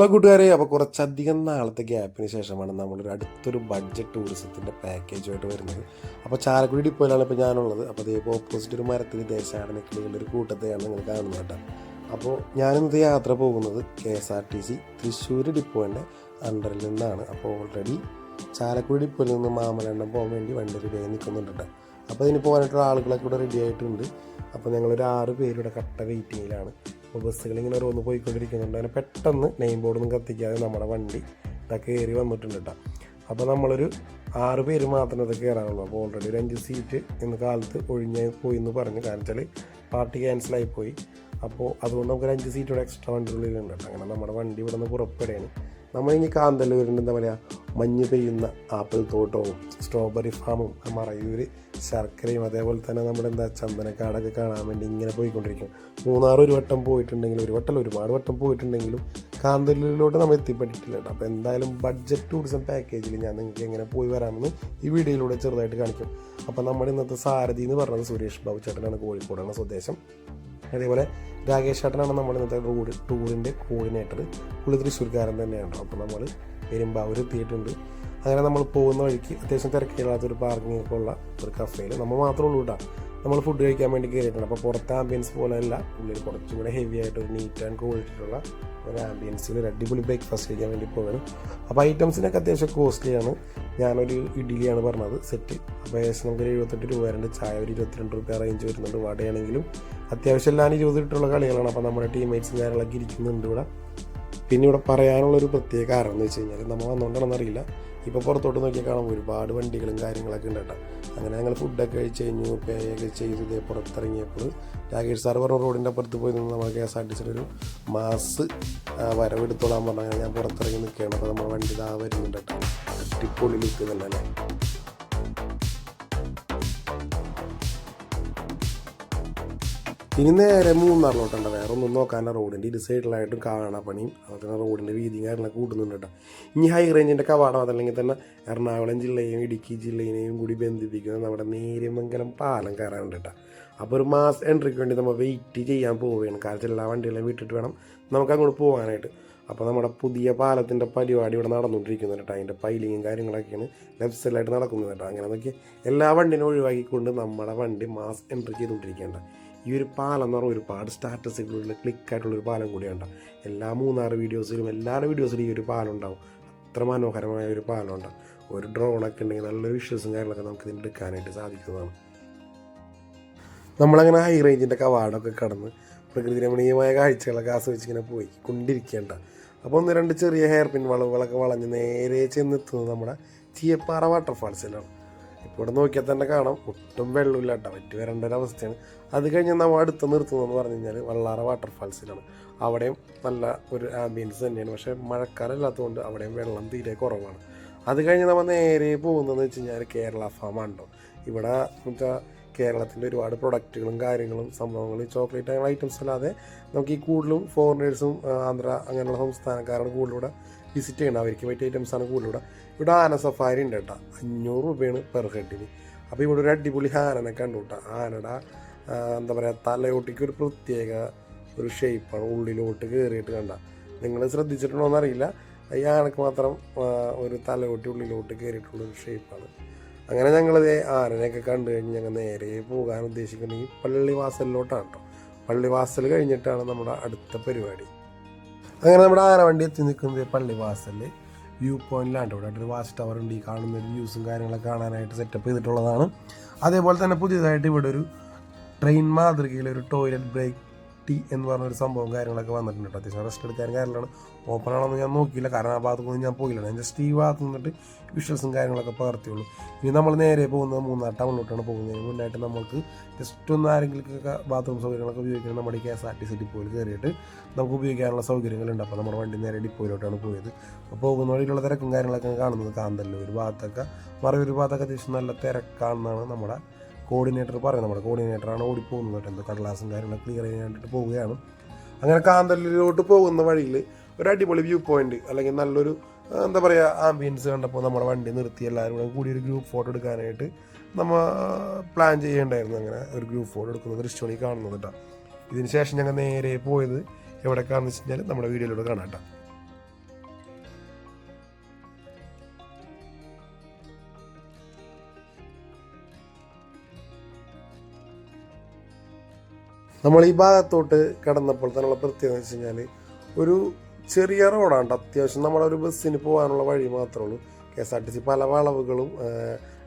Hello കൂട്ടുകാരെ. അപ്പോൾ കുറച്ചധികം നാളത്തെ ഗ്യാപ്പിന് ശേഷമാണ് നമ്മളൊരു അടുത്തൊരു ബഡ്ജറ്റ് ടൂറിസത്തിന്റെ പാക്കേജുമായിട്ട് വരുന്നത്. അപ്പോൾ ചാലക്കുടി ഡിപ്പോയിലാണ് ഇപ്പോൾ ഞാനുള്ളത്. അപ്പോൾ അതേപോലെ ഓപ്പോസിറ്റ് ഒരു മരത്തിന് ദേശാടന കിളികളുടെ ഒരു കൂട്ടത്തെയാണ് നിങ്ങൾ കാണുന്നത് കേട്ടോ. അപ്പോൾ ഞാനിന്നത്തെ യാത്ര പോകുന്നത് K S R T C Thrissur ഡിപ്പോയിന്റെ അണ്ടറിൽ നിന്നാണ്. അപ്പോൾ ഓൾറെഡി ചാലക്കുടി ഡിപ്പോയിൽ നിന്ന് മാമലണ്ണം പോകാൻ വേണ്ടി വണ്ടി റെഡിയായി നിൽക്കുന്നുണ്ട് കേട്ടോ. അപ്പോൾ ഇതിന് പോകാനായിട്ടുള്ള ആളുകളൊക്കെ ഇവിടെ റെഡി ആയിട്ടുണ്ട്. അപ്പോൾ ഞങ്ങളൊരു ആറ് പേരുടെ കട്ട വെയിറ്റിങ്ങിലാണ് അപ്പോൾ ബസ്സുകൾ ഇങ്ങനെ ഓരോന്ന് പോയിക്കൊണ്ടിരിക്കുന്നുണ്ട്. അങ്ങനെ പെട്ടെന്ന് നെയിം ബോർഡൊന്നും കത്തിക്കാതെ നമ്മുടെ വണ്ടി ഇതൊക്കെ കയറി വന്നിട്ടുണ്ട് കേട്ടോ. അപ്പോൾ നമ്മളൊരു ആറ് പേര് മാത്രമേ ഇത് കയറാനുള്ളൂ. അപ്പോൾ ഓൾറെഡി ഒരു അഞ്ച് സീറ്റ് ഇന്ന് കാലത്ത് ഒഴിഞ്ഞ് പോയി എന്ന് പറഞ്ഞു. കാരണം വെച്ചാൽ പാർട്ടി ക്യാൻസലായി പോയി. അപ്പോൾ അതുകൊണ്ട് നമുക്കൊരു അഞ്ച് സീറ്റ് ഇവിടെ എക്സ്ട്രാ വണ്ടി ഉള്ളിലുണ്ട് കേട്ടോ. അങ്ങനെ നമ്മുടെ വണ്ടി ഇവിടെ നിന്ന് പുറപ്പെടുകയാണ്. നമ്മളിനി കാന്തല്ലൂരിന്റെ എന്താ പറയുക മഞ്ഞ് പെയ്യുന്ന ആപ്പിൾ തോട്ടവും സ്ട്രോബെറി ഫാമും മറയൂർ ശർക്കരയും അതേപോലെ തന്നെ നമ്മുടെ എന്താ ചന്ദനക്കാടൊക്കെ കാണാൻ വേണ്ടി ഇങ്ങനെ പോയിക്കൊണ്ടിരിക്കും. മൂന്നാർ ഒരു വട്ടം പോയിട്ടുണ്ടെങ്കിലും ഒരു വട്ടം ഒരുപാട് വട്ടം പോയിട്ടുണ്ടെങ്കിലും കാന്തല്ലൂരിലോട്ട് നമ്മൾ എത്തിപ്പെട്ടിട്ടില്ല കേട്ടോ. അപ്പോൾ എന്തായാലും ബഡ്ജറ്റ് ടൂറിസം പാക്കേജിൽ ഞാൻ നിങ്ങൾക്ക് എങ്ങനെ പോയി വരാമെന്ന് ഈ വീഡിയോയിലൂടെ ചെറുതായിട്ട് കാണിക്കും. അപ്പോൾ നമ്മുടെ ഇന്നത്തെ സാരഥി എന്ന് പറഞ്ഞത് സുരേഷ് ബാബു ചേട്ടനാണ് കോഴിക്കോടാണ് സ്വദേശം. അതേപോലെ രാകേഷ് ചേട്ടനാണ് നമ്മൾ ഇന്നത്തെ റൂഡ് ടൂറിന്റെ കോർഡിനേറ്റർ പുള്ളി തൃശ്ശൂർക്കാരൻ തന്നെയാണ്. അപ്പോൾ നമ്മൾ പെരുമ്പാവൂർ എത്തിയിട്ടുണ്ട്. അങ്ങനെ നമ്മൾ പോകുന്ന വഴിക്ക് അത്യാവശ്യം തിരക്കില്ലാത്തൊരു പാർക്കിംഗ് ഒക്കെ ഉള്ള ഒരു കഫേയിൽ നമ്മൾ മാത്രമേ ഉള്ളൂ കേട്ടോ നമ്മൾ ഫുഡ് കഴിക്കാൻ വേണ്ടി കയറിയിട്ടുണ്ട് അപ്പോൾ പുറത്തെ ആംബിയൻസ് പോലെ അല്ല ഉള്ളിൽ കുറച്ചും കൂടെ ഹെവി ആയിട്ട് ഒരു നീറ്റ് ആൻഡ് ക്വാളിറ്റിയുള്ള ഒരു ആംബിയൻസിൽ ഒരു അടിപൊളി ബ്രേക്ക്ഫാസ്റ്റ് കഴിക്കാൻ വേണ്ടി പോവുകയാണ്. അപ്പോൾ ഐറ്റംസിനൊക്കെ അത്യാവശ്യം കോസ്റ്റ്ലിയാണ് ഞാനൊരു ഇഡ്ഡലിയാണ് പറഞ്ഞത്. സെറ്റ് അപ്പോൾ ഏകദേശം നമുക്ക് ഒരു എഴുപത്തെട്ട് രൂപ വരുന്നുണ്ട് ചായ ഒരു ഇരുപത്തിരണ്ട് രൂപ റേഞ്ച് വരുന്നുണ്ട്. വടയാണെങ്കിലും അത്യാവശ്യം എല്ലാം ഇട്ടുള്ള കളികളാണ്. അപ്പോൾ നമ്മുടെ ടീംമേറ്റ്സും കാര്യങ്ങളൊക്കെ ഇരിക്കുന്നുണ്ട് ഇവിടെ. പിന്നെ ഇവിടെ പറയാനുള്ളൊരു പ്രത്യേക കാരണം എന്ന് വെച്ച് കഴിഞ്ഞാൽ നമ്മൾ വന്നുകൊണ്ടാണെന്ന് അറിയില്ല. ഇപ്പോൾ പുറത്തോട്ട് നോക്കിയാൽ കാണാം ഒരുപാട് വണ്ടികളും കാര്യങ്ങളൊക്കെ ഉണ്ട് കേട്ടോ. അങ്ങനെ ഞങ്ങൾ ഫുഡൊക്കെ കഴിച്ച് കഴിഞ്ഞു പേ ഒക്കെ ചെയ്ത് ഇതേ പുറത്തിറങ്ങിയപ്പോൾ രാകേഷ് സാർ പറഞ്ഞ റോഡിന്റെ അപ്പുറത്ത് പോയി നിന്ന് നമ്മൾ കെ എസ് ആർ ടി സിയുടെ ഒരു മാസ് വരവെടുത്തോളാൻ പറഞ്ഞാൽ ഞാൻ പുറത്തിറങ്ങി നിൽക്കുകയാണ്. അപ്പോൾ നമ്മുടെ വണ്ടി ഇതാ വരുന്നുണ്ട് കേട്ടോ. ടിപ്പൊളി നിൽക്കുന്നുണ്ടല്ലേ ഇനി നേരെ മൂന്നാറിലോട്ടുണ്ട് വേറെ ഒന്നും നോക്കാനുള്ള റോഡിന്റെ ഇരു സൈഡിലായിട്ടും കാണാപ്പണിയും തന്നെ റോഡിന്റെ വീതിയും കാര്യങ്ങളൊക്കെ കൂട്ടുന്നുണ്ട് കേട്ടോ. ഇനി ഹൈ റേഞ്ചിന്റെ കവാടം അതല്ലെങ്കിൽ തന്നെ എറണാകുളം ജില്ലയെയും ഇടുക്കി ജില്ലയെയും കൂടി ബന്ധിപ്പിക്കുന്ന നമ്മുടെ നേര്യമംഗലം പാലം കയറാനുണ്ട് കേട്ടോ. അപ്പോൾ ഒരു മാസ് എൻട്രിക്ക് വേണ്ടി നമ്മൾ വെയിറ്റ് ചെയ്യാൻ പോവുകയാണ്. കാരണം എല്ലാ വണ്ടികളെയും വിട്ടിട്ട് വേണം നമുക്ക് അങ്ങോട്ട് പോകാനായിട്ട്. അപ്പോൾ നമ്മുടെ പുതിയ പാലത്തിന്റെ പരിപാടി ഇവിടെ നടന്നുകൊണ്ടിരിക്കുന്നുണ്ട് കേട്ടോ. അതിന്റെ പൈലിങ്ങും കാര്യങ്ങളൊക്കെയാണ് ലെഫ്റ്റ് സൈഡിലായിട്ട് നടക്കുന്നത് കേട്ടോ. അങ്ങനെ നോക്കി എല്ലാ വണ്ടിനും ഒഴിവാക്കിക്കൊണ്ട് നമ്മുടെ വണ്ടി മാസ് എൻട്രി ചെയ്തുകൊണ്ടിരിക്കേണ്ട ഈ ഒരു പാലം എന്ന് പറഞ്ഞാൽ ഒരുപാട് സ്റ്റാറ്റസുകളിൽ ക്ലിക്കായിട്ടുള്ള ഒരു പാലം കൂടിയാണ് എല്ലാ മൂന്നാറ് വീഡിയോസിലും എല്ലാവരുടെ വീഡിയോസിലും ഈ ഒരു പാലം ഉണ്ടാവും. അത്ര മനോഹരമായ ഒരു പാലം ഉണ്ടാവും ഒരു ഡ്രോണൊക്കെ ഉണ്ടെങ്കിൽ നല്ല വിഷ്വൽസും കാര്യങ്ങളൊക്കെ നമുക്ക് ഇതിന് എടുക്കാനായിട്ട് സാധിക്കുന്നതാണ്. നമ്മളങ്ങനെ ഹൈ റേഞ്ചിന്റെ കവാടമൊക്കെ കടന്ന് പ്രകൃതി രമണീയമായ കാഴ്ചകളൊക്കെ ആസ്വദിച്ച് ഇങ്ങനെ പോയി കൊണ്ടിരിക്കേണ്ട. അപ്പോൾ ഒന്ന് രണ്ട് ചെറിയ ഹെയർ പിൻ വളവുകളൊക്കെ വളഞ്ഞ് നേരെ ചെന്നെത്തുന്നത് നമ്മുടെ ചീയപ്പാറ വാട്ടർഫാൾസിലാണ് ഇപ്പോൾ ഇവിടെ നോക്കിയാൽ തന്നെ കാണാം. ഒട്ടും വെള്ളമില്ല കേട്ടോ. പറ്റി വരേണ്ട ഒരു അവസ്ഥയാണ്. അത് കഴിഞ്ഞ് നമ്മൾ അടുത്ത് നിർത്തുന്നതെന്ന് പറഞ്ഞു കഴിഞ്ഞാൽ വള്ളാറ വാട്ടർഫാൾസിലാണ് അവിടെയും നല്ല ഒരു ആംബിയൻസ് തന്നെയാണ്. പക്ഷേ മഴക്കാലല്ലാത്തതുകൊണ്ട് അവിടെയും വെള്ളം തീരെ കുറവാണ്. അത് കഴിഞ്ഞ് നമ്മൾ നേരെ പോകുന്നതെന്ന് വെച്ച് കഴിഞ്ഞാൽ കേരള ഫാമാണല്ലോ ഇവിടെ വെച്ചാൽ കേരളത്തിന്റെ ഒരുപാട് പ്രൊഡക്റ്റുകളും കാര്യങ്ങളും സംഭവങ്ങളും ചോക്ലേറ്റ് അങ്ങനെ ഐറ്റംസ് അല്ലാതെ നമുക്ക് ഈ കൂടുതലും ഫോറിനേഴ്സും ആന്ധ്ര അങ്ങനെയുള്ള സംസ്ഥാനക്കാരാണ് കൂടുതലൂടെ വിസിറ്റ് ചെയ്യണം അവർക്ക് പറ്റിയ ഐറ്റംസാണ് കൂടുതലൂടെ. ഇവിടെ ആന സഫാരി ഉണ്ട് കേട്ടോ. അഞ്ഞൂറ് രൂപയാണ് പെർ ഹെഡിന് അപ്പോൾ ഇവിടെ ഒരു അടിപൊളി ആനനെ കണ്ടു കേട്ടോ. ആനയുടെ എന്താ പറയുക തലയോട്ടിക്ക് ഒരു പ്രത്യേക ഒരു ഷേപ്പാണ് ഉള്ളിലോട്ട് കയറിയിട്ട് കണ്ട. നിങ്ങൾ ശ്രദ്ധിച്ചിട്ടുണ്ടോ എന്നറിയില്ല ഈ ആനക്ക് മാത്രം ഒരു തലയോട്ടി ഉള്ളിലോട്ട് കയറിയിട്ടുള്ളൊരു ഷേപ്പാണ് അങ്ങനെ ഞങ്ങളിത് ആരനെയൊക്കെ കണ്ടു കഴിഞ്ഞ് ഞങ്ങൾ നേരെ പോകാൻ ഉദ്ദേശിക്കുന്നത് ഈ പള്ളിവാസലിലോട്ടാണ് കേട്ടോ പള്ളിവാസൽ കഴിഞ്ഞിട്ടാണ് നമ്മുടെ അടുത്ത പരിപാടി. അങ്ങനെ നമ്മുടെ ആരവണ്ടി എത്തി നിൽക്കുന്നത് പള്ളിവാസലിൽ വ്യൂ പോയിന്റിലാണ് ഇവിടെ ഒരു വാച്ച് ടവർ ഉണ്ട്. ഈ കാണുന്ന വ്യൂസും കാര്യങ്ങളൊക്കെ കാണാനായിട്ട് സെറ്റപ്പ് ചെയ്തിട്ടുള്ളതാണ്. അതേപോലെ തന്നെ പുതിയതായിട്ട് ഇവിടെ ഒരു ട്രെയിൻ മാതൃകയിൽ ഒരു ടോയ്ലറ്റ് ബ്രേക്ക് ടീ എന്ന് പറഞ്ഞൊരു സംഭവം കാര്യങ്ങളൊക്കെ വന്നിട്ടുണ്ട് കേട്ടോ. അത്യാവശ്യം റെസ്റ്റ് എടുക്കാൻ കാര്യമാണ് ഓപ്പൺ ആണെന്ന് ഞാൻ നോക്കിയില്ല. കാരണം ആ ഭാഗത്തൊന്നും ഞാൻ പോയില്ല. ഞാൻ ജസ്റ്റ് ഈ ഭാഗത്ത് നിന്നിട്ട് വിഷ്വൽസും കാര്യങ്ങളൊക്കെ പകർത്തിയുള്ളൂ. ഇനി നമ്മൾ നേരെ പോകുന്നത് മൂന്നാർ ടൗണിലോട്ടാണ് പോകുന്നതിന് മുന്നായിട്ട് നമുക്ക് ജസ്റ്റ് ഒന്ന് ആരെങ്കിലുമൊക്കെ ബാത്റൂം സൗകര്യങ്ങളൊക്കെ ഉപയോഗിക്കണം. നമ്മുടെ K S R T C ഡിപ്പോയിൽ കയറിയിട്ട് നമുക്ക് ഉപയോഗിക്കാനുള്ള സൗകര്യങ്ങളുണ്ട്. അപ്പോൾ നമ്മുടെ വണ്ടി നേരെ ഡിപ്പോയിലോട്ടാണ് പോയത്. അപ്പോൾ പോകുന്ന വഴിയിലുള്ള തിരക്കും കാര്യങ്ങളൊക്കെ കാണുന്നത് കാന്തല്ലൂർ ഭാഗത്തൊക്കെ. മറിയൊരു ഭാഗത്തൊക്കെ അത്യാവശ്യം നല്ല തിരക്കാണെന്നാണ് നമ്മുടെ കോർഡിനേറ്റർ പറയും. നമ്മുടെ കോർഡിനേറ്ററാണ് ഓടിപ്പോകുന്നത് കേട്ടോ. എന്തോ കടലാസും കാര്യങ്ങളൊക്കെ ക്ലിയർ ചെയ്യാൻ വേണ്ടിയിട്ട് പോവുകയാണ്. അങ്ങനെ കാന്തല്ലിലോട്ട് പോകുന്ന വഴിയിൽ ഒരു അടിപൊളി വ്യൂ പോയിന്റ് അല്ലെങ്കിൽ നല്ലൊരു എന്താ പറയുക ആംബിയൻസ് കണ്ടപ്പോൾ നമ്മുടെ വണ്ടി നിർത്തി. എല്ലാവരും കൂടെ കൂടി ഒരു ഗ്രൂപ്പ് ഫോട്ടോ എടുക്കാനായിട്ട് നമ്മൾ പ്ലാൻ ചെയ്യേണ്ടായിരുന്നു അങ്ങനെ ഒരു ഗ്രൂപ്പ് ഫോട്ടോ എടുക്കുന്ന ദൃശ്യമാണ് ഈ കാണുന്നത് കേട്ടോ. ഇതിന് ശേഷം ഞങ്ങൾ നേരെ പോയത് എവിടേക്കാണെന്ന് വെച്ച് കഴിഞ്ഞാൽ നമ്മുടെ വീഡിയോയിലൂടെ കാണാം കേട്ടോ. നമ്മൾ ഈ ഭാഗത്തോട്ട് കിടന്നപ്പോൾ തന്നെയുള്ള പ്രത്യേകത എന്ന് വെച്ച് കഴിഞ്ഞാൽ ഒരു ചെറിയ റോഡാണ് അത്യാവശ്യം നമ്മളൊരു ബസ്സിന് പോകാനുള്ള വഴി മാത്രമേ ഉള്ളൂ. K S R T C പല വളവുകളും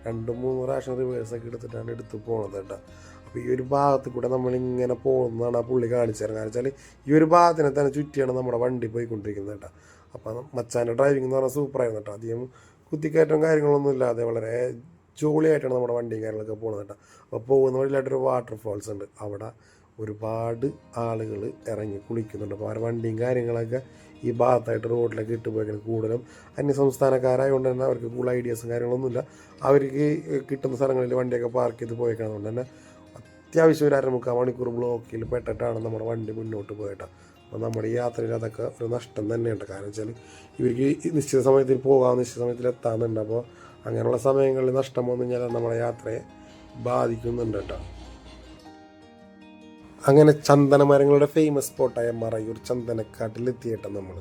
രണ്ട് മൂന്ന് പ്രാവശ്യം റിവേഴ്സൊക്കെ എടുത്തിട്ടാണ് എടുത്ത് പോണത് കേട്ടോ. അപ്പോൾ ഈ ഒരു ഭാഗത്ത് കൂടെ നമ്മളിങ്ങനെ പോകുന്നതാണ് ആ പുള്ളി കാണിച്ചു തരുന്നത്. കാരണം വെച്ചാൽ ഈ ഒരു ഭാഗത്തിനെ തന്നെ ചുറ്റിയാണ് നമ്മുടെ വണ്ടി പോയിക്കൊണ്ടിരിക്കുന്നത് കേട്ടോ. അപ്പം മച്ചാന്റെ ഡ്രൈവിംഗ് എന്ന് പറഞ്ഞാൽ സൂപ്പറായിരുന്നു കേട്ടോ. അധികം കുത്തിക്കയറ്റവും കാര്യങ്ങളൊന്നും ഇല്ലാതെ വളരെ ജോളിയായിട്ടാണ് നമ്മുടെ വണ്ടിയും കാര്യങ്ങളൊക്കെ പോകുന്നത് കേട്ടോ. അപ്പോൾ പോകുന്ന വഴിയിലായിട്ടൊരു വാട്ടർഫോൾസ് ഉണ്ട്. അവിടെ ഒരുപാട് ആളുകൾ ഇറങ്ങി കുളിക്കുന്നുണ്ട്. അപ്പോൾ അവരുടെ വണ്ടിയും കാര്യങ്ങളൊക്കെ ഈ ഭാഗത്തായിട്ട് റോഡിലൊക്കെ ഇട്ട് പോയിക്കണം കൂടുതലും അന്യസംസ്ഥാനക്കാരായതുകൊണ്ട് തന്നെ അവർക്ക് കൂടുതൽ ഐഡിയാസും കാര്യങ്ങളൊന്നുമില്ല. അവർക്ക് കിട്ടുന്ന സ്ഥലങ്ങളിൽ വണ്ടിയൊക്കെ പാർക്ക് ചെയ്ത് പോയേക്കണതുകൊണ്ട് തന്നെ അത്യാവശ്യം ഒരു അരമുക്കാൽ മണിക്കൂർ ബ്ലോക്കിൽ പെട്ടിട്ടാണ് നമ്മുടെ വണ്ടി മുന്നോട്ട് പോയിട്ട് അപ്പോൾ നമ്മുടെ ഈ യാത്രയിൽ അതൊക്കെ ഒരു നഷ്ടം തന്നെയുണ്ട് കാരണം വെച്ചാൽ ഇവർക്ക് നിശ്ചിത സമയത്തിൽ പോകാം നിശ്ചിത സമയത്തിൽ എത്താമെന്നുണ്ട് അപ്പോൾ അങ്ങനെയുള്ള സമയങ്ങളിൽ നഷ്ടം വന്നു കഴിഞ്ഞാൽ നമ്മുടെ യാത്രയെ ബാധിക്കുന്നുണ്ട് കേട്ടോ. അങ്ങനെ ചന്ദനമരങ്ങളുടെ ഫേമസ് സ്പോട്ടായ മറയൂർ ചന്ദനക്കാട്ടിലെത്തിയിട്ട് നമ്മൾ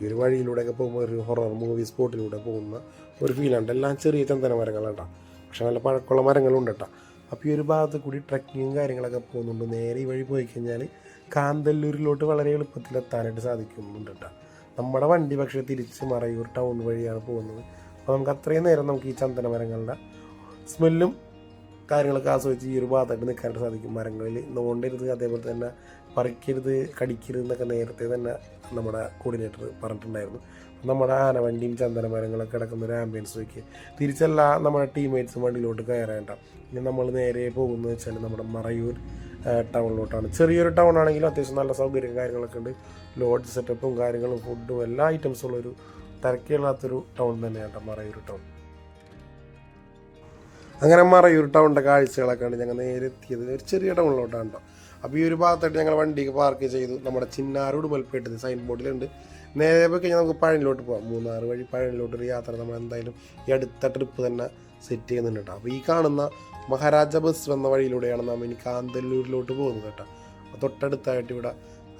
ഈ ഒരു വഴിയിലൂടെയൊക്കെ പോകുമ്പോൾ ഒരു ഹൊറർ മൂവി സ്പോട്ടിലൂടെ പോകുന്ന ഒരു ഫീലുണ്ട് എല്ലാം ചെറിയ ചന്ദനമരങ്ങളാണ് പക്ഷെ നല്ല പഴക്കമുള്ള മരങ്ങളുണ്ട് കേട്ടോ അപ്പോൾ ഈ ഒരു ഭാഗത്ത് കൂടി ട്രക്കിങ്ങും കാര്യങ്ങളൊക്കെ പോകുന്നുണ്ട്. നേരെ ഈ വഴി പോയി കഴിഞ്ഞാൽ കാന്തല്ലൂരിലോട്ട് വളരെ എളുപ്പത്തിൽ എത്താനായിട്ട് സാധിക്കുന്നുണ്ട് കേട്ടോ നമ്മുടെ വണ്ടി പക്ഷേ തിരിച്ച് മറയൂർ ടൗൺ വഴിയാണ് പോകുന്നത്. അപ്പോൾ നമുക്ക് അത്രയും നേരം നമുക്ക് ഈ ചന്ദനമരങ്ങളുടെ സ്മെല്ലും കാര്യങ്ങളൊക്കെ ആസ്വദിച്ച് ഈ ഒരു ഭാഗത്തായിട്ട് നിൽക്കാനായിട്ട് സാധിക്കും. മരങ്ങളിൽ നോണ്ടരുത് അതേപോലെ തന്നെ പറിക്കരുത് കടിക്കരുത് എന്നൊക്കെ നേരത്തെ തന്നെ നമ്മുടെ കോർഡിനേറ്റർ പറഞ്ഞിട്ടുണ്ടായിരുന്നു. നമ്മുടെ ആനവണ്ടിയും ചന്ദന മരങ്ങളൊക്കെ കിടക്കുന്ന ഒരു ആംബിയൻസ് വയ്ക്ക് തിരിച്ചല്ല നമ്മുടെ ടീംമേറ്റ്സും വണ്ടിയിലോട്ട് കയറേണ്ട ഇനി നമ്മൾ നേരെ പോകുന്നത് വെച്ചാൽ നമ്മുടെ മറയൂർ ടൗണിലോട്ടാണ് ചെറിയൊരു ടൗൺ ആണെങ്കിലും അത്യാവശ്യം നല്ല സൗകര്യം കാര്യങ്ങളൊക്കെ ഉണ്ട്. ലോഡ്ജ് സെറ്റപ്പും കാര്യങ്ങളും ഫുഡും എല്ലാ ഐറ്റംസും ഉള്ളൊരു തിരക്കില്ലാത്തൊരു ടൗൺ തന്നെയാണ് മറയൂർ ടൗൺ അങ്ങനെ മറയൂർ ടൗണിന്റെ കാഴ്ചകളൊക്കെയാണ് ഞങ്ങൾ നേരെ എത്തിയത് ഒരു ചെറിയ ടൗണിലോട്ടാണ് കേട്ടോ. അപ്പോൾ ഈ ഒരു ഭാഗത്തായിട്ട് ഞങ്ങൾ വണ്ടിക്ക് പാർക്ക് ചെയ്തു. നമ്മുടെ ചിന്നാരോട് മൽപ്പേട്ടത് സൈൻ ബോർഡിലുണ്ട് നേരെ പോയി കഴിഞ്ഞാൽ നമുക്ക് പഴനിലോട്ട് പോകാം മൂന്നാർ വഴി പഴനിലോട്ട് ഒരു യാത്ര നമ്മൾ എന്തായാലും ഈ അടുത്ത ട്രിപ്പ് തന്നെ സെറ്റ് ചെയ്യുന്നുണ്ട് കേട്ടോ. അപ്പോൾ ഈ കാണുന്ന മഹാരാജ ബസ് വന്ന വഴിയിലൂടെയാണ് നാം ഇനി കാന്തല്ലൂരിലോട്ട് പോകുന്നത് കേട്ടോ. അപ്പോൾ തൊട്ടടുത്തായിട്ട് ഇവിടെ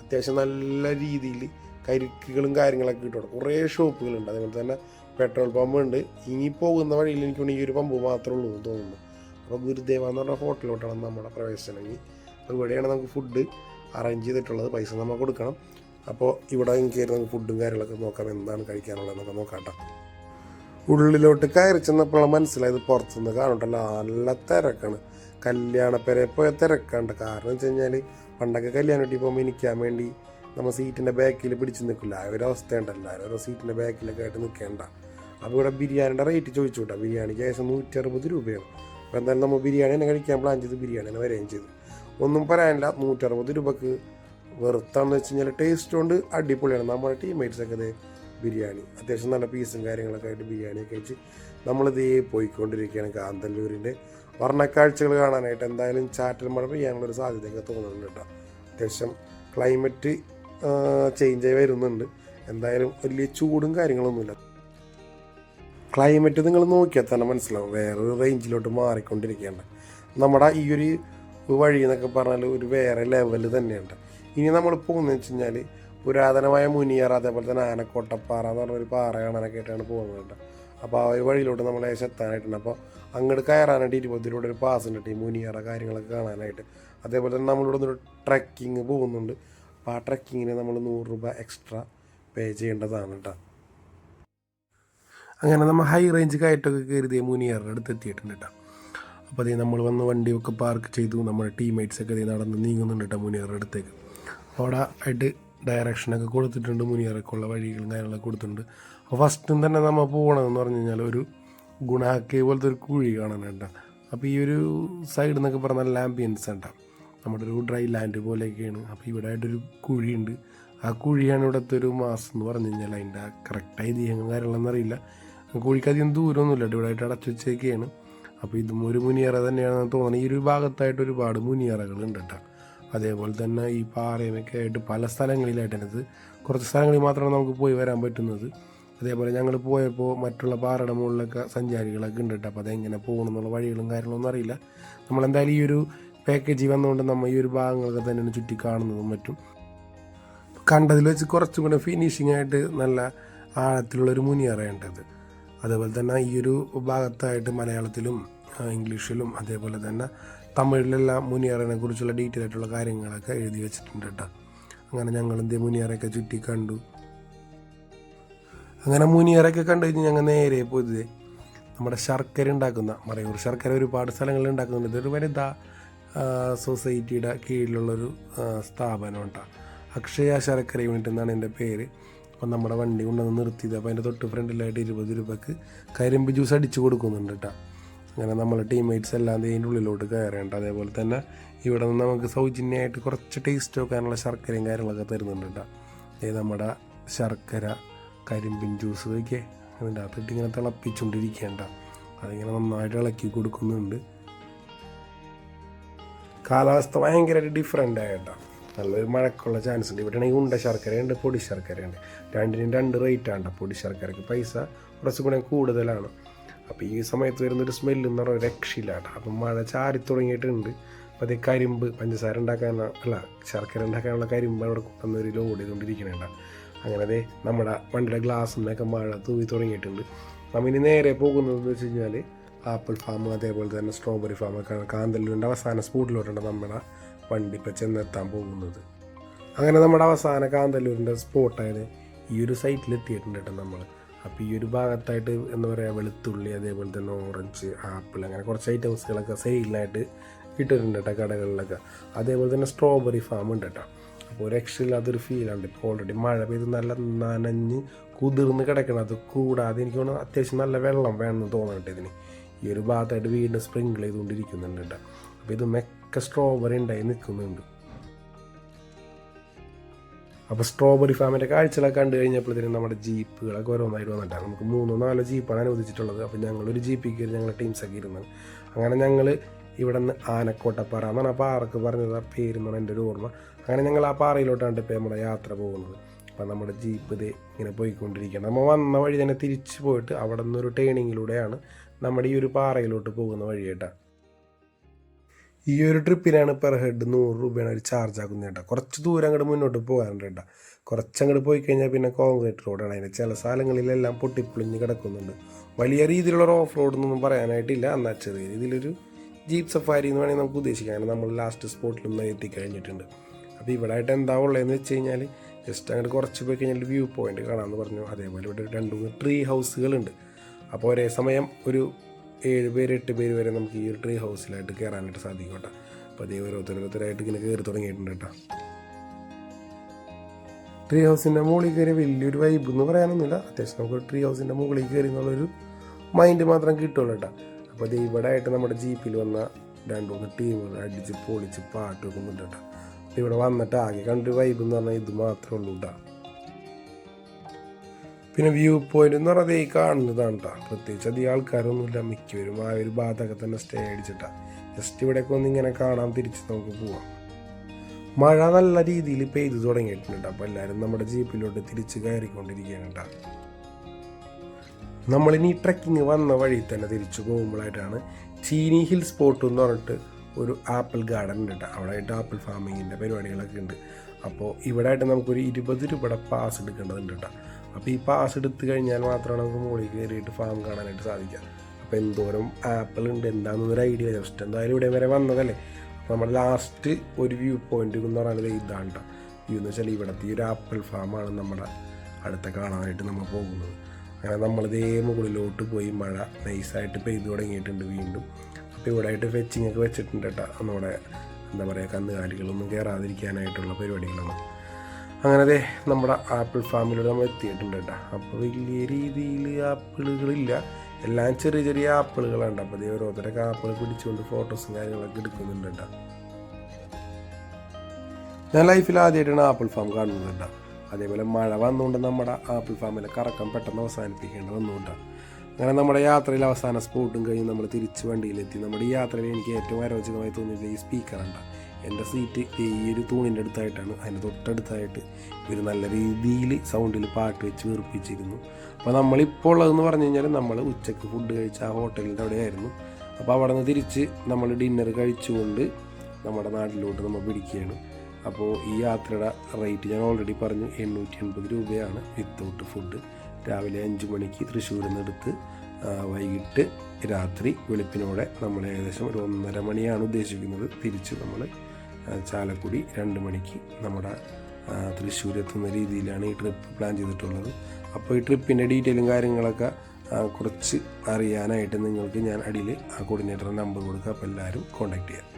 അത്യാവശ്യം നല്ല രീതിയിൽ കരിക്കുകളും കാര്യങ്ങളൊക്കെ കിട്ടും കുറേ ഷോപ്പുകളുണ്ട് അതുപോലെ തന്നെ പെട്രോൾ പമ്പ് ഉണ്ട് ഇനി പോകുന്ന വഴിയിൽ എനിക്ക് ഈ ഒരു പമ്പ് മാത്രമേ ഉള്ളൂ എന്ന് തോന്നുന്നു. അപ്പോൾ ഗുരുദേവ എന്ന് പറഞ്ഞ ഹോട്ടലിലോട്ടാണ് നമ്മുടെ പ്രവേശനം. ഇവിടെയാണ് നമുക്ക് ഫുഡ് അറേഞ്ച് ചെയ്തിട്ടുള്ളത്. പൈസ നമ്മൾ കൊടുക്കണം. അപ്പോൾ ഇവിടെ കയറി നമുക്ക് ഫുഡും കാര്യങ്ങളൊക്കെ നോക്കാം. എന്താണ് കഴിക്കാനുള്ളതെന്നൊക്കെ നോക്കാം കേട്ടോ. ഉള്ളിലോട്ട് കയറി ചെന്നപ്പോഴാണ് മനസ്സിലായത് പുറത്തുനിന്ന് കാണണ്ടല്ലോ നല്ല തിരക്കാണ്. കല്യാണപ്പേരെ പോയ തിരക്കാണ്ട് കാരണം എന്ന് വെച്ച് കഴിഞ്ഞാൽ പണ്ടൊക്കെ കല്യാണം വീട്ടിൽ പോകുമ്പോൾ വേണ്ടി നമ്മൾ സീറ്റിന്റെ ബാക്കിൽ പിടിച്ച് നിൽക്കില്ല. ആ ഒരു അവസ്ഥയുണ്ടല്ലോ. ഓരോ സീറ്റിന്റെ ബാക്കിലൊക്കെ ആയിട്ട് നിൽക്കേണ്ട. അപ്പോൾ ഇവിടെ ബിരിയാണിയുടെ റേറ്റ് ചോദിച്ചു കേട്ടോ ബിരിയാണിക്ക് ഏകദേശം നൂറ്റി അറുപത് രൂപയാണ്. അപ്പോൾ എന്തായാലും നമ്മൾ ബിരിയാണി തന്നെ കഴിക്കാൻ പ്ലാൻ ചെയ്ത് ബിരിയാണി തന്നെ വരികയും ചെയ്തു. ഒന്നും പറയാനില്ല നൂറ്ററുപത് രൂപക്ക് വെറുത്താന്ന് വെച്ച് കഴിഞ്ഞാൽ ടേസ്റ്റ് കൊണ്ട് അടിപൊളിയാണ്. നമ്മുടെ ടീംമേറ്റ്സ് ഒക്കെ ബിരിയാണി അത്യാവശ്യം നല്ല പീസും കാര്യങ്ങളൊക്കെ ആയിട്ട് ബിരിയാണിയൊക്കെ കഴിച്ച് നമ്മളിതേ പോയിക്കൊണ്ടിരിക്കുകയാണ് കാന്തല്ലൂരിന്റെ വർണക്കാഴ്ചകൾ കാണാനായിട്ട്. എന്തായാലും ചാറ്റൽ മഴ പെയ്യാനുള്ളൊരു സാധ്യതയൊക്കെ തോന്നുന്നുണ്ട് കേട്ടോ. അത്യാവശ്യം ക്ലൈമറ്റ് ചേഞ്ച് ആയി വരുന്നുണ്ട്. എന്തായാലും വലിയ ചൂടും കാര്യങ്ങളൊന്നുമില്ല. ക്ലൈമറ്റ് നിങ്ങൾ നോക്കിയാൽ തന്നെ മനസ്സിലാവും. വേറൊരു റേഞ്ചിലോട്ട് മാറിക്കൊണ്ടിരിക്കുകയാണ്. നമ്മുടെ ഈ ഒരു വഴി എന്നൊക്കെ പറഞ്ഞാൽ ഒരു വേറെ ലെവൽ തന്നെയുണ്ട്. ഇനി നമ്മൾ പോകുന്നതെന്ന് വെച്ച് കഴിഞ്ഞാൽ പുരാതനമായ മുനിയർ അതേപോലെ തന്നെ ആനക്കോട്ടപ്പാറ എന്ന് പറഞ്ഞൊരു പാറ കാണാനൊക്കെ ആയിട്ടാണ് പോകുന്നത്. അപ്പോൾ ആ ഒരു വഴിയിലോട്ട് നമ്മൾ ഏകദേശം എത്താനായിട്ടുണ്ട്. അപ്പോൾ അങ്ങോട്ട് കയറാനായിട്ട് ഇരുപതിലൂടെ ഒരു പാസ് ഉണ്ട് ഈ മുനിയറ കാര്യങ്ങളൊക്കെ കാണാനായിട്ട്. അതേപോലെ തന്നെ നമ്മളിവിടെ ഒരു ട്രക്കിങ് പോകുന്നുണ്ട്. അപ്പോൾ ആ ട്രക്കിങ്ങിന് നമ്മൾ നൂറ് രൂപ എക്സ്ട്രാ പേ ചെയ്യേണ്ടതാണ് കേട്ടോ അങ്ങനെ നമ്മൾ ഹൈ റേഞ്ച് കയറ്റമൊക്കെ കയറി മുനിയറുടെ അടുത്ത് എത്തിയിട്ടുണ്ട് കേട്ടോ അപ്പോൾ അതേ നമ്മൾ വന്ന് വണ്ടിയൊക്കെ പാർക്ക് ചെയ്തു. നമ്മുടെ ടീംമേറ്റ്സ് ഒക്കെ ദേ നടന്ന് നീങ്ങുന്നുണ്ട് കേട്ടോ മുനിയറുടെ അടുത്തേക്ക്. അവിടെ ആയിട്ട് ഡയറക്ഷനൊക്കെ കൊടുത്തിട്ടുണ്ട്. മുനിയറൊക്കെയുള്ള വഴികളും കാര്യങ്ങളൊക്കെ കൊടുത്തിട്ടുണ്ട്. അപ്പോൾ ഫസ്റ്റും തന്നെ നമ്മൾ പോകണമെന്ന് പറഞ്ഞു കഴിഞ്ഞാൽ ഒരു ഗുണാക്കേ പോലത്തെ ഒരു കുഴി കാണാനുണ്ട് അപ്പോൾ ഈ ഒരു സൈഡ് എന്നൊക്കെ പറഞ്ഞാൽ ആംബിയൻസ് ഉണ്ടാവും നമ്മുടെ ഒരു ഡ്രൈ ലാൻഡ് പോലെയൊക്കെയാണ്. അപ്പോൾ ഇവിടെ ആയിട്ടൊരു കുഴിയുണ്ട് ആ കുഴിയാണ് ഇവിടുത്തെ ഒരു മാസം എന്ന് പറഞ്ഞു കഴിഞ്ഞാൽ അതിന്റെ കറക്റ്റ് ഐതിഹ്യങ്ങൾ കാര്യങ്ങളൊന്നും അറിയില്ല. കുഴിക്ക് അധികം ദൂരമൊന്നുമില്ല. അടിപൊളിയായിട്ട് ഇവിടെ ആയിട്ട് അടച്ചു വെച്ചേക്കാണ്. അപ്പോൾ ഇതും ഒരു മുനിയറ തന്നെയാണെന്ന് തോന്നുന്നത് ഈ ഒരു ഭാഗത്തായിട്ട് ഒരുപാട് മുനിയറകളുണ്ട് കേട്ടോ. അതേപോലെ തന്നെ ഈ പാറയുമൊക്കെ ആയിട്ട് പല സ്ഥലങ്ങളിലായിട്ട് ഇത് കുറച്ച് സ്ഥലങ്ങളിൽ മാത്രമാണ് നമുക്ക് പോയി വരാൻ പറ്റുന്നത്. അതേപോലെ ഞങ്ങൾ പോയപ്പോൾ മറ്റുള്ള പാറയുടെ മുകളിലൊക്കെ സഞ്ചാരികളൊക്കെ ഉണ്ട് കേട്ടോ. അപ്പോൾ അതെങ്ങനെ പോകണം എന്നുള്ള വഴികളും കാര്യങ്ങളൊന്നും അറിയില്ല. നമ്മളെന്തായാലും ഈ ഒരു പാക്കേജിൽ വന്നുകൊണ്ട് നമ്മൾ ഈ ഒരു ഭാഗങ്ങളൊക്കെ തന്നെയാണ് ചുറ്റി കാണുന്നതും മറ്റും. കണ്ടതിൽ വെച്ച് കുറച്ചും കൂടെ ഫിനിഷിംഗ് ആയിട്ട് നല്ല ആഴത്തിലുള്ളൊരു മുനിയറയുണ്ടത് അതേപോലെ തന്നെ ഈ ഒരു ഭാഗത്തായിട്ട് മലയാളത്തിലും ഇംഗ്ലീഷിലും അതേപോലെ തന്നെ തമിഴിലെല്ലാം മുനിയറിനെ കുറിച്ചുള്ള ഡീറ്റെയിൽ ആയിട്ടുള്ള കാര്യങ്ങളൊക്കെ എഴുതി വെച്ചിട്ടുണ്ട് കേട്ടോ. അങ്ങനെ ഞങ്ങൾ എന്ത് മുനിയറൊക്കെ ചുറ്റി കണ്ടു. അങ്ങനെ മുനിയറൊക്കെ കണ്ടു കഴിഞ്ഞ് ഞങ്ങൾ നേരെ പോയത് നമ്മുടെ ശർക്കര ഉണ്ടാക്കുന്ന മറയൂർ ശർക്കര ഒരുപാട് സ്ഥലങ്ങളിൽ ഉണ്ടാക്കുന്നുണ്ട്. ഇതൊരു വനിതാ സൊസൈറ്റിയുടെ കീഴിലുള്ളൊരു സ്ഥാപനം കേട്ടോ. അക്ഷയ ശർക്കര യൂണിറ്റ് എന്നാണ് എന്റെ പേര്. അപ്പം നമ്മുടെ വണ്ടി കൊണ്ടുവന്ന് നിർത്തിയത്. അപ്പോൾ അതിന്റെ തൊട്ട് ഫ്രണ്ടിലായിട്ട് ഇരുപത് രൂപക്ക് കരിമ്പ് ജ്യൂസ് അടിച്ച് കൊടുക്കുന്നുണ്ട് കേട്ടോ അങ്ങനെ നമ്മളെ ടീംമേറ്റ്സ് എല്ലാം ദേ ഇതിന്റെ ഉള്ളിലോട്ട് കയറേണ്ട. അതേപോലെ തന്നെ ഇവിടെ നിന്ന് നമുക്ക് സൗജന്യമായിട്ട് കുറച്ച് ടേസ്റ്റ് വെക്കാനുള്ള ശർക്കരയും കാര്യങ്ങളൊക്കെ തരുന്നുണ്ട് കേട്ടോ ദേ നമ്മുടെ ശർക്കര കരിമ്പിൻ ജ്യൂസ് ഒക്കെ അതിന്റെ അകത്തിട്ട് ഇങ്ങനെ തിളപ്പിച്ചുകൊണ്ടിരിക്കേണ്ട അതിങ്ങനെ നന്നായിട്ട് ഇളക്കി കൊടുക്കുന്നുണ്ട്. കാലാവസ്ഥ ഭയങ്കരമായിട്ട് ഡിഫറെന്റ് ആയിട്ടാ നല്ലൊരു മഴക്കുള്ള ചാൻസ് ഉണ്ട്. ഇവിടെ ആണെങ്കിൽ ഉണ്ട ശർക്കരയുണ്ട് പൊടി ശർക്കരയുണ്ട്. രണ്ടിനും രണ്ട് റേറ്റ് ആണ് പൊടി ശർക്കരയ്ക്ക് പൈസ കുറച്ചും കൂടെ കൂടുതലാണ്. അപ്പോൾ ഈ സമയത്ത് വരുന്നൊരു സ്മെല്ല് എന്ന് പറഞ്ഞാൽ രക്ഷയില്ലാട്ടോ അപ്പം മഴ ചാരി തുടങ്ങിയിട്ടുണ്ട്. അപ്പോൾ അത് കരിമ്പ് പഞ്ചസാര ഉണ്ടാക്കാൻ അല്ല ശർക്കര ഉണ്ടാക്കാനുള്ള കരിമ്പ് അവിടെ കൊണ്ടുവന്ന് ലോഡ് ചെയ്തുകൊണ്ടിരിക്കുന്നുണ്ട് അങ്ങനെ അതെ നമ്മുടെ വണ്ടിയുടെ ഗ്ലാസ്സിന്നൊക്കെ മഴ തൂവി തുടങ്ങിയിട്ടുണ്ട്. നമ്മ ഇനി നേരെ പോകുന്നതെന്ന് വെച്ച് കഴിഞ്ഞാൽ ആപ്പിൾ ഫാം അതേപോലെ തന്നെ സ്ട്രോബെറി ഫാം ഒക്കെ കാന്തല്ലൂരിന്റെ അവസാന സ്പോട്ടിലോട്ടുണ്ട് നമ്മുടെ വണ്ടി ഇപ്പം ചെന്നെത്താൻ പോകുന്നത്. അങ്ങനെ നമ്മുടെ അവസാന കാന്തല്ലൂരിന്റെ സ്പോട്ടായത് ഈ ഒരു സൈറ്റിൽ എത്തിയിട്ടുണ്ട് കേട്ടോ നമ്മൾ അപ്പോൾ ഈ ഒരു ഭാഗത്തായിട്ട് എന്ന് പറയുക വെളുത്തുള്ളി അതേപോലെ തന്നെ ഓറഞ്ച് ആപ്പിൾ അങ്ങനെ കുറച്ച് ഐറ്റംസുകളൊക്കെ സെയിലായിട്ട് ഇട്ടിട്ടുണ്ട് കേട്ടോ കടകളിലൊക്കെ. അതേപോലെ തന്നെ സ്ട്രോബെറി ഫാം ഉണ്ട് കേട്ടോ. അപ്പോൾ ഒരു രക്ഷയില്ലാത്തൊരു ഫീലാണ്. ഇപ്പോൾ ഓൾറെഡി മഴ പെയ്ത് നല്ല നനഞ്ഞ് കുതിർന്ന് കിടക്കണം അത് കൂടാതെ എനിക്ക് തോന്നുന്നു അത്യാവശ്യം നല്ല വെള്ളം വേണമെന്ന് തോന്നുന്നുണ്ട് ഇതിന്. ഈ ഒരു ഭാഗത്തായിട്ട് വീണ്ടും സ്പ്രിങ്കിൾ ചെയ്തുകൊണ്ടിരിക്കുന്നുണ്ട് കേട്ടോ. അപ്പോൾ ഇത് മെക്ക സ്ട്രോബെറി ഉണ്ടായി നിൽക്കുന്നുണ്ട് അപ്പോൾ സ്ട്രോബെറി ഫാമിന്റെ കാഴ്ചകളൊക്കെ കണ്ടു കഴിഞ്ഞപ്പോഴത്തേനും നമ്മുടെ ജീപ്പുകളൊക്കെ ഓരോന്നായിട്ട് വന്നിട്ടാണ് നമുക്ക് മൂന്നോ നാലോ ജീപ്പാണ് അനുവദിച്ചിട്ടുള്ളത്. അപ്പോൾ ഞങ്ങളൊരു ജീപ്പിൽ കയറി ഞങ്ങളുടെ ടീംസൊക്കെ ഇരുന്നത് അങ്ങനെ ഞങ്ങൾ ഇവിടെ നിന്ന് ആനക്കോട്ടപ്പാറ എന്നാണ് ആ പാറക്ക് പറഞ്ഞത്. ആ പേരെന്നാണ് എന്റെ ഒരു ഓർമ്മ. അങ്ങനെ ഞങ്ങൾ ആ പാറയിലോട്ടാണ് ഇപ്പോൾ നമ്മുടെ യാത്ര പോകുന്നത്. അപ്പം നമ്മുടെ ജീപ്പ് ഇത് ഇങ്ങനെ പോയിക്കൊണ്ടിരിക്കുകയാണ്. നമ്മൾ വന്ന വഴി തന്നെ തിരിച്ചു പോയിട്ട് അവിടെ നിന്നൊരു ടേണിങ്ങിലൂടെയാണ് നമ്മുടെ ഈ ഒരു പാറയിലോട്ട് പോകുന്ന വഴി കേട്ടോ ഈ ഒരു ട്രിപ്പിനാണ് പെർ ഹെഡ് നൂറ് രൂപയാണ് ഒരു ചാർജ് ആക്കുന്നത് കേട്ടോ. കുറച്ച് ദൂരം അങ്ങോട്ട് മുന്നോട്ട് പോകാനുണ്ട് കേട്ടോ. കുറച്ചങ്ങോട്ട് പോയി കഴിഞ്ഞാൽ പിന്നെ കോൺക്രീറ്റ് റോഡാണ് അതിന് ചില സ്ഥലങ്ങളിലെല്ലാം പൊട്ടിപ്പൊളിഞ്ഞ് കിടക്കുന്നുണ്ട്. വലിയ രീതിയിലുള്ള ഓഫ് റോഡ് എന്നൊന്നും പറയാനായിട്ടില്ല. എന്നാൽ ചെറിയ രീതിയിലൊരു ജീപ്പ് സഫാരി എന്ന് വേണമെങ്കിൽ നമുക്ക് ഉദ്ദേശിക്കാം. നമ്മൾ ലാസ്റ്റ് സ്പോട്ടിലൊന്നും എത്തിക്കഴിഞ്ഞിട്ടുണ്ട്. അപ്പോൾ ഇവിടെ ആയിട്ട് എന്താ ഉള്ളതെന്ന് വെച്ച് കഴിഞ്ഞാൽ ജസ്റ്റ് അങ്ങോട്ട് കുറച്ച് പോയി കഴിഞ്ഞാൽ വ്യൂ പോയിന്റ് കാണാമെന്ന് പറഞ്ഞു. അതേപോലെ ഇവിടെ രണ്ട് മൂന്ന് ട്രീ ഹൗസുകളുണ്ട് അപ്പോൾ ഒരേ സമയം ഒരു ഏഴ് പേര് എട്ട് പേര് വരെ നമുക്ക് ഈ ഒരു ട്രീ ഹൗസിലായിട്ട് കയറാനായിട്ട് സാധിക്കും കേട്ടോ അപ്പോൾ അതേ ഓരോരുത്തരോരുത്തരായിട്ട് ഇങ്ങനെ കയറി തുടങ്ങിയിട്ടുണ്ട് കേട്ടോ. ട്രീ ഹൗസിന്റെ മുകളിൽ കയറി വലിയൊരു വൈബ് എന്ന് പറയാനൊന്നുമില്ല. അത്യാവശ്യം നമുക്ക് ട്രീ ഹൗസിന്റെ മുകളിൽ കയറി എന്നുള്ളൊരു മൈൻഡ് മാത്രം കിട്ടുള്ളൂ കേട്ടോ. അപ്പോൾ അത് ഇവിടെ ആയിട്ട് നമ്മുടെ ജീപ്പിൽ വന്ന രണ്ട് മൂന്ന് ടീമുകൾ അടിച്ച് പൊളിച്ച് പാട്ട് വെക്കുന്നുണ്ട് കേട്ടോ. ഇവിടെ വന്നിട്ട് ആകെ കണ്ട് വൈബ് എന്ന് പറഞ്ഞാൽ ഇത് മാത്രമേ ഉള്ളൂ കേട്ടോ. പിന്നെ വ്യൂ പോയിന്റ് എന്ന് പറയുന്നത് ഈ കാണുന്നതാണ് കേട്ടോ പ്രത്യേകിച്ച് അധികം ആൾക്കാരൊന്നുമില്ല. മിക്കവരും ആ ഒരു ഭാഗത്തൊക്കെ തന്നെ സ്റ്റേ അടിച്ചിട്ടാ. ജസ്റ്റ് ഇവിടെയൊക്കെ ഒന്ന് ഇങ്ങനെ കാണാൻ തിരിച്ച് നമുക്ക് പോവാം. മഴ നല്ല രീതിയിൽ പെയ്തു തുടങ്ങിയിട്ടുണ്ട് അപ്പോൾ എല്ലാവരും നമ്മുടെ ജീപ്പിലോട്ട് തിരിച്ച് കയറിക്കൊണ്ടിരിക്കുകയാണ് കേട്ടോ നമ്മളിനി ട്രക്കിങ് വന്ന വഴി തന്നെ തിരിച്ചു പോകുമ്പോഴായിട്ടാണ് ചീനി ഹിൽ സ്പോട്ട് എന്ന് പറഞ്ഞിട്ട് ഒരു ആപ്പിൾ ഗാർഡൻ ഉണ്ട് അവിടെ ആയിട്ട് ആപ്പിൾ ഫാമിങ്ങിന്റെ പരിപാടികളൊക്കെ ഉണ്ട്. അപ്പോൾ ഇവിടെ ആയിട്ട് നമുക്കൊരു ഇരുപത് രൂപയുടെ പാസ് എടുക്കേണ്ടതുണ്ട് കേട്ടോ അപ്പോൾ ഈ പാസ് എടുത്തു കഴിഞ്ഞാൽ മാത്രമാണ് നമുക്ക് മുകളിൽ കയറിയിട്ട് ഫാം കാണാനായിട്ട് സാധിക്കുക. അപ്പോൾ എന്തോരം ആപ്പിൾ ഉണ്ട് എന്താണെന്നൊരു ഐഡിയ ജസ്റ്റ് എന്തായാലും ഇവിടെ വരെ വന്നതല്ലേ? അപ്പോൾ നമ്മുടെ ലാസ്റ്റ് ഒരു വ്യൂ പോയിന്റ് എന്ന് പറയുന്നത് ഇതാണ് വ്യൂ എന്ന് വെച്ചാൽ ഇവിടുത്തെ ഈ ഒരു ആപ്പിൾ ഫാമാണ് നമ്മുടെ അടുത്ത കാണാനായിട്ട് നമ്മൾ പോകുന്നത്. അങ്ങനെ നമ്മളിതേ മുകളിലോട്ട് പോയി മഴ നൈസായിട്ട് പെയ്തു തുടങ്ങിയിട്ടുണ്ട് വീണ്ടും. അപ്പോൾ ഇവിടെ ആയിട്ട് ഫെച്ചിങ് ഒക്കെ വെച്ചിട്ടുണ്ട് കേട്ടോ നമ്മുടെ എന്താ പറയുക കന്നുകാലികളൊന്നും കയറാതിരിക്കാനായിട്ടുള്ള പരിപാടികളാണ് അങ്ങനെ ദേ നമ്മുടെ ആപ്പിൾ ഫാമിലൂടെ നമ്മൾ എത്തിയിട്ടുണ്ട് കേട്ടോ. അപ്പോൾ വലിയ രീതിയിൽ ആപ്പിളുകളില്ല. എല്ലാം ചെറിയ ചെറിയ ആപ്പിളുകളുണ്ട് അപ്പോൾ ദേ ഓരോരുത്തരൊക്കെ ആപ്പിൾ പിടിച്ചുകൊണ്ട് ഫോട്ടോസും കാര്യങ്ങളൊക്കെ എടുക്കുന്നുണ്ട് കേട്ടോ. ഞാൻ ലൈഫിൽ ആദ്യമായിട്ടാണ് ആപ്പിൾ ഫാം കാണുന്നത് കേട്ടോ. അതേപോലെ മഴ വന്നുകൊണ്ട് നമ്മുടെ ആപ്പിൾ ഫാമിലെ കറക്കം പെട്ടെന്ന് അവസാനിപ്പിക്കേണ്ടി വന്നുകൊണ്ട്. അങ്ങനെ നമ്മുടെ യാത്രയിൽ അവസാന സ്പോട്ടും കഴിഞ്ഞ് നമ്മൾ തിരിച്ച് വണ്ടിയിലെത്തി. നമ്മുടെ ഈ യാത്രയിൽ എനിക്ക് ഏറ്റവും അരോചകമായി തോന്നിയത് ഈ സ്പീക്കറുണ്ട് എന്റെ സീറ്റ് ഈ ഒരു തൂണിന്റെ അടുത്തായിട്ടാണ്. അതിന്റെ തൊട്ടടുത്തായിട്ട് ഇവർ നല്ല രീതിയിൽ സൗണ്ടിൽ പാട്ട് വെച്ച് വീർപ്പിച്ചിരുന്നു. അപ്പോൾ നമ്മളിപ്പോൾ ഉള്ളതെന്ന് പറഞ്ഞു കഴിഞ്ഞാൽ നമ്മൾ ഉച്ചയ്ക്ക് ഫുഡ് കഴിച്ച ആ ഹോട്ടലിന്റെ അവിടെയായിരുന്നു. അപ്പോൾ അവിടെ നിന്ന് തിരിച്ച് നമ്മൾ ഡിന്നർ കഴിച്ചുകൊണ്ട് നമ്മുടെ നാട്ടിലോട്ട് നമ്മൾ പിടിക്കുകയാണ്. അപ്പോൾ ഈ യാത്രയുടെ റേറ്റ് ഞാൻ ഓൾറെഡി പറഞ്ഞു എണ്ണൂറ്റി എൺപത് രൂപയാണ് വിത്തൗട്ട് ഫുഡ് രാവിലെ അഞ്ച് മണിക്ക് തൃശ്ശൂരിൽ നിന്ന് എടുത്ത് ആ, വൈകിട്ട് രാത്രി വെളുപ്പിനോടെ നമ്മൾ ഏകദേശം ഒരു ഒന്നര മണിയാണ് ഉദ്ദേശിക്കുന്നത് തിരിച്ച് നമ്മൾ ചാലക്കുടി രണ്ട് മണിക്ക് നമ്മുടെ തൃശ്ശൂർ എത്തുന്ന രീതിയിലാണ് ഈ ട്രിപ്പ് പ്ലാൻ ചെയ്തിട്ടുള്ളത്. അപ്പോൾ ഈ ട്രിപ്പിന്റെ ഡീറ്റെയിലും കാര്യങ്ങളൊക്കെ കുറച്ച് അറിയാനായിട്ട് നിങ്ങൾക്ക് ഞാൻ അടിയിൽ ആ കോർഡിനേറ്ററുടെ നമ്പർ കൊടുക്കുക അപ്പോൾ എല്ലാവരും കോൺടാക്ട് ചെയ്യാം.